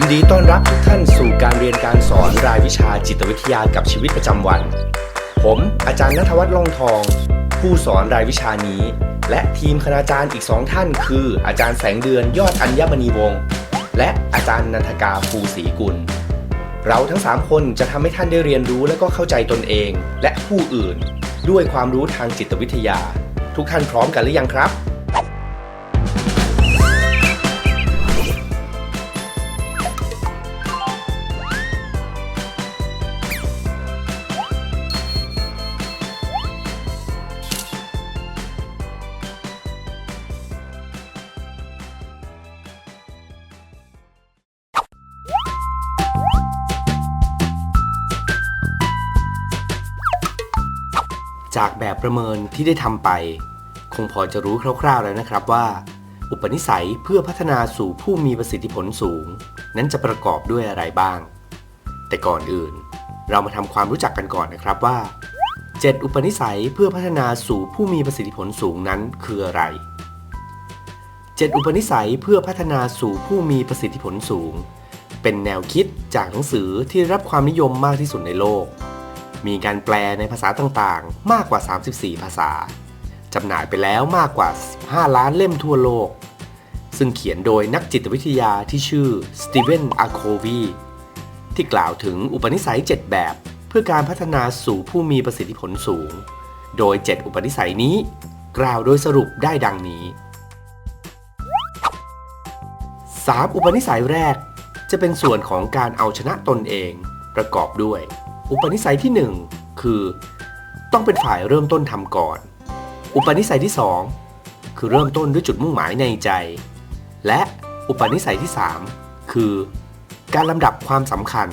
ยินดีต้อนรับทุกท่านสู่การเรียนการสอนรายวิชาจิตวิทยากับชีวิตประจำวัน ผมอาจารย์นัทวัฒน์ล่องทอง ผู้สอนรายวิชานี้ และทีมคณาจารย์อีกสองท่าน คือ อาจารย์แสงเดือนยอดอัญมณีวงศ์และอาจารย์นันทกาภูศรีกุล เราทั้ง 3 คนจะทำให้ท่านได้เรียนรู้และก็เข้าใจตนเอง และผู้อื่น ด้วยความรู้ทางจิตวิทยา ทุกท่านพร้อมกันหรือยังครับ จากแบบประเมินที่ได้ทำไป คงพอจะรู้คร่าวๆแล้วนะครับว่า อุปนิสัยเพื่อพัฒนาสู่ผู้มีประสิทธิผลสูง นั้นจะประกอบด้วยอะไรบ้าง แต่ก่อนอื่น เรามาทำความรู้จักกันก่อนนะครับว่า 7 อุปนิสัยเพื่อพัฒนาสู่ผู้มีประสิทธิผลสูงนั้นคืออะไร 7 อุปนิสัยเพื่อพัฒนาสู่ผู้มีประสิทธิผลสูง เป็นแนวคิดจากหนังสือที่รับความนิยมมากที่สุดในโลก มีการแปลในภาษาต่างๆ มากกว่า 34 ภาษา จำหน่ายไปแล้วมากกว่า5ล้านเล่มทั่วโลก ซึ่งเขียนโดยนักจิตวิทยาที่ชื่อสตีเวนอาโควีที่กล่าวถึงอุปนิสัย 7 แบบ เพื่อการพัฒนาสู่ผู้มีประสิทธิผลสูง โดย 7 อุปนิสัยนี้ กล่าวโดยสรุปได้ดังนี้ 3. อุปนิสัยแรกจะเป็นส่วนของการเอาชนะตนเองประกอบด้วย อุปนิสัยที่ 1 คือ ต้องเป็นฝ่ายเริ่มต้นทำก่อน อุปนิสัยที่ 2 คือเริ่มต้นด้วยจุดมุ่งหมายในใจ และอุปนิสัยที่ 3 คือ การลำดับความสำคัญ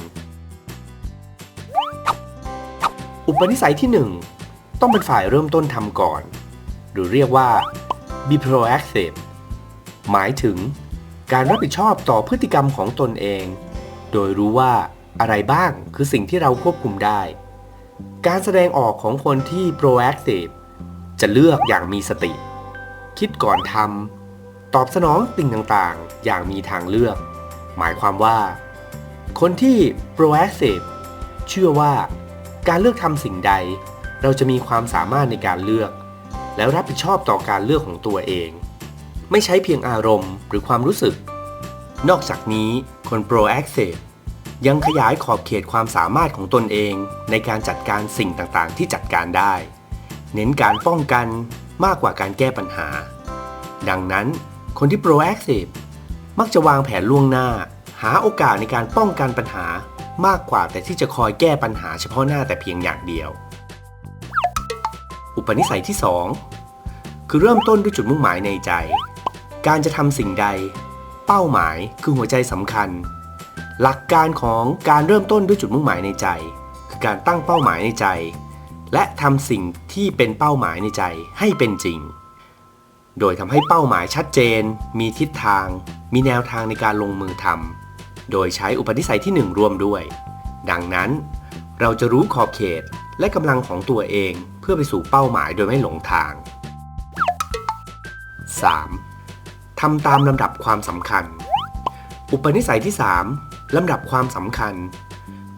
อุปนิสัยที่ 1 ต้องเป็นฝ่ายเริ่มต้นทำก่อน หรือเรียกว่า be proactive หมายถึงการรับผิดชอบต่อพฤติกรรมของตนเอง โดยรู้ว่า อะไรบ้างคือสิ่งที่เราควบคุมได้ การแสดงออกของคนที่ proactive จะเลือกอย่างมีสติ คิดก่อนทำตอบสนองสิ่งต่างๆ อย่างมีทางเลือก หมายความว่า คนที่ proactive เชื่อว่าการเลือกทำสิ่งใด เราจะมีความสามารถในการเลือก แล้วรับผิดชอบต่อการเลือกของตัวเอง ไม่ใช้เพียงอารมณ์หรือความรู้สึก นอกจากนี้คน proactive ยังขยายขอบเขตความสามารถของตนเอง ในการจัดการสิ่งต่างๆ ที่จัดการได้ เน้นการป้องกันมากกว่าการแก้ปัญหา ดังนั้นคนที่ proactive มักจะวางแผนล่วงหน้า หาโอกาสในการป้องกันปัญหามากกว่าแต่ที่จะคอยแก้ปัญหาเฉพาะหน้าแต่เพียงอย่างเดียว อุปนิสัยที่ 2 คือเริ่มต้นด้วยจุดมุ่งหมายในใจ การจะทำสิ่งใด เป้าหมายคือหัวใจสำคัญ หลักการของการเริ่มต้นด้วยจุดมุ่งหมายในใจ คือการตั้งเป้าหมายในใจ และทำสิ่งที่เป็นเป้าหมายในใจให้เป็นจริง โดยทำให้เป้าหมายชัดเจน มีทิศทาง มีแนวทางในการลงมือทำโดยใช้อุปนิสัยที่ 1 ร่วมด้วย ดังนั้น เราจะรู้ขอบเขตและกำลังของตัวเองเพื่อไปสู่เป้าหมายโดยไม่หลงทาง 3. ทำตามลำดับความสำคัญ อุปนิสัยที่ 3 ลำดับความสำคัญ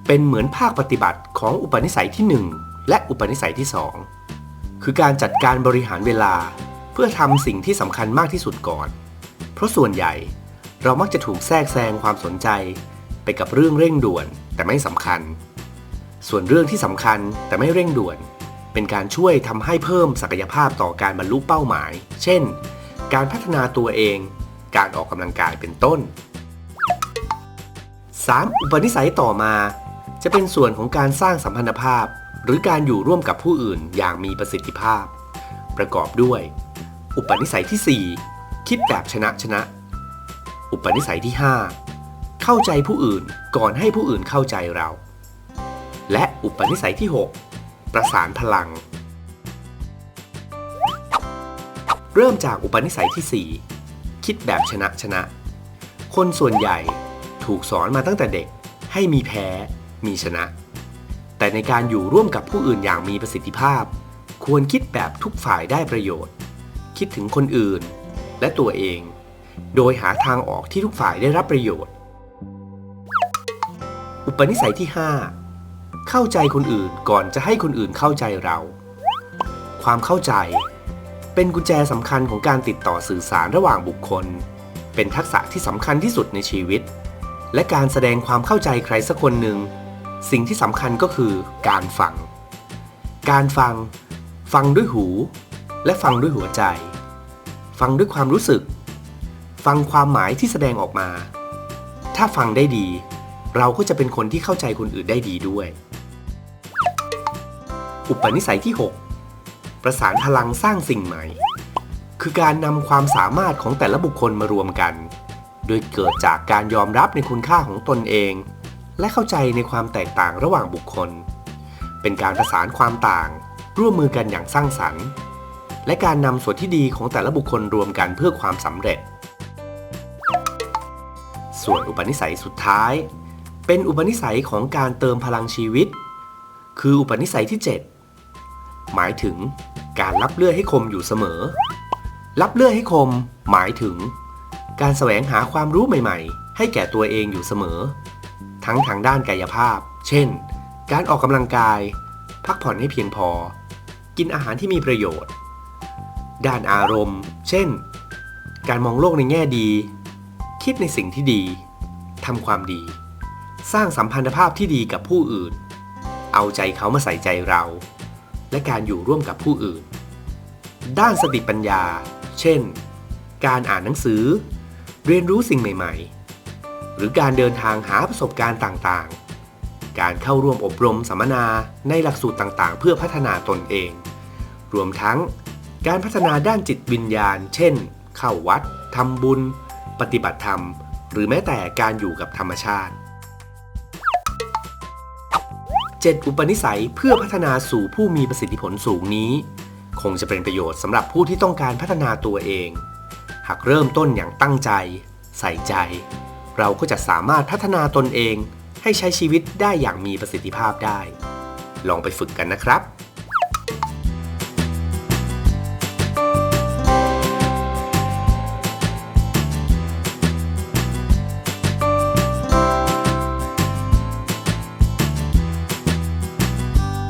เป็นเหมือนภาคปฏิบัติของอุปนิสัยที่ 1 และอุปนิสัยที่ 2 คือการจัดการบริหารเวลา เพื่อทำสิ่งที่สำคัญมากที่สุดก่อน เพราะส่วนใหญ่เรามักจะถูกแทรกแซงความสนใจ ไปกับเรื่องเร่งด่วนแต่ไม่สำคัญ ส่วนเรื่องที่สำคัญแต่ไม่เร่งด่วน เป็นการช่วยทำให้เพิ่มศักยภาพต่อการบรรลุเป้าหมาย เช่น การพัฒนาตัวเอง การออกกำลังกายเป็นต้น 3. อุปนิสัยต่อมา จะเป็นส่วนของการสร้างสัมพันธภาพ หรือการอยู่ร่วมกับผู้อื่นอย่างมีประสิทธิภาพ ประกอบด้วย อุปนิสัยที่ 4 คิดแบบชนะชนะ อุปนิสัยที่ 5 เข้าใจผู้อื่นก่อนให้ผู้อื่นเข้าใจเรา และอุปนิสัยที่ 6 ประสานพลัง เริ่มจากอุปนิสัยที่ 4 คิดแบบชนะชนะ คนส่วนใหญ่ ถูกสอนมาตั้งแต่เด็กให้มีแพ้ มีชนะ แต่ในการอยู่ร่วมกับผู้อื่นอย่างมีประสิทธิภาพ ควรคิดแบบทุกฝ่ายได้ประโยชน์ คิดถึงคนอื่น และตัวเอง โดยหาทางออกที่ทุกฝ่ายได้รับประโยชน์ อุปนิสัยที่ 5 เข้าใจคนอื่นก่อนจะให้คนอื่นเข้าใจเรา ความเข้าใจ เป็นกุญแจสำคัญของการติดต่อสื่อสารระหว่างบุคคล เป็นทักษะที่สำคัญที่สุดในชีวิต และการแสดงความเข้าใจใครสักคนหนึ่ง สิ่งที่สำคัญก็คือการฟัง การฟัง ฟังด้วยหู และฟังด้วยหัวใจ ฟังด้วยความรู้สึก ฟังความหมายที่แสดงออกมา ถ้าฟังได้ดี เราก็จะเป็นคนที่เข้าใจคนอื่นได้ดีด้วย อุปนิสัยที่ 6 ประสานพลังสร้างสิ่งใหม่ คือการนำความสามารถของแต่ละบุคคลมารวมกัน โดยเกิดจากการยอมรับในคุณค่าของตนเอง และเข้าใจในความแตกต่างระหว่างบุคคล เป็นการประสานความต่าง ร่วมมือกันอย่างสร้างสรรค์ และการนำส่วนที่ดีของแต่ละบุคคลรวมกันเพื่อความสำเร็จ ส่วนอุปนิสัยสุดท้าย เป็นอุปนิสัยของการเติมพลังชีวิต คืออุปนิสัยที่ 7 หมายถึงการรับเลือดให้คมอยู่เสมอ รับเลือดให้คม หมายถึง การแสวงหาความรู้ใหม่ๆ ให้แก่ตัวเองอยู่เสมอ ทั้งทางด้านกายภาพ เช่น การออกกำลังกาย พักผ่อนให้เพียงพอ กินอาหารที่มีประโยชน์ ด้านอารมณ์ เช่น การมองโลกในแง่ดี คิดในสิ่งที่ดีทำความดี สร้างสัมพันธภาพที่ดีกับผู้อื่น เอาใจเขามาใส่ใจเรา และการอยู่ร่วมกับผู้อื่น ด้านสติปัญญา เช่น การอ่านหนังสือ เรียนรู้สิ่งใหม่ ๆ หรือการเดินทางหาประสบการณ์ต่างๆ การเข้าร่วมอบรมสัมมนาในหลักสูตรต่างๆ เพื่อพัฒนาตนเอง รวมทั้งการพัฒนาด้านจิตวิญญาณ เช่น เข้าวัด ทำบุญ ปฏิบัติธรรม หรือแม้แต่การอยู่กับธรรมชาติ 7 อุปนิสัยเพื่อพัฒนาสู่ผู้มีประสิทธิผลสูงนี้ คงจะเป็นประโยชน์สำหรับผู้ที่ต้องการพัฒนาตัวเอง หากเริ่มต้นอย่างตั้งใจ ใส่ใจ เราก็จะสามารถพัฒนาตนเองให้ใช้ชีวิตได้อย่างมีประสิทธิภาพได้ ลองไปฝึกกันนะครับ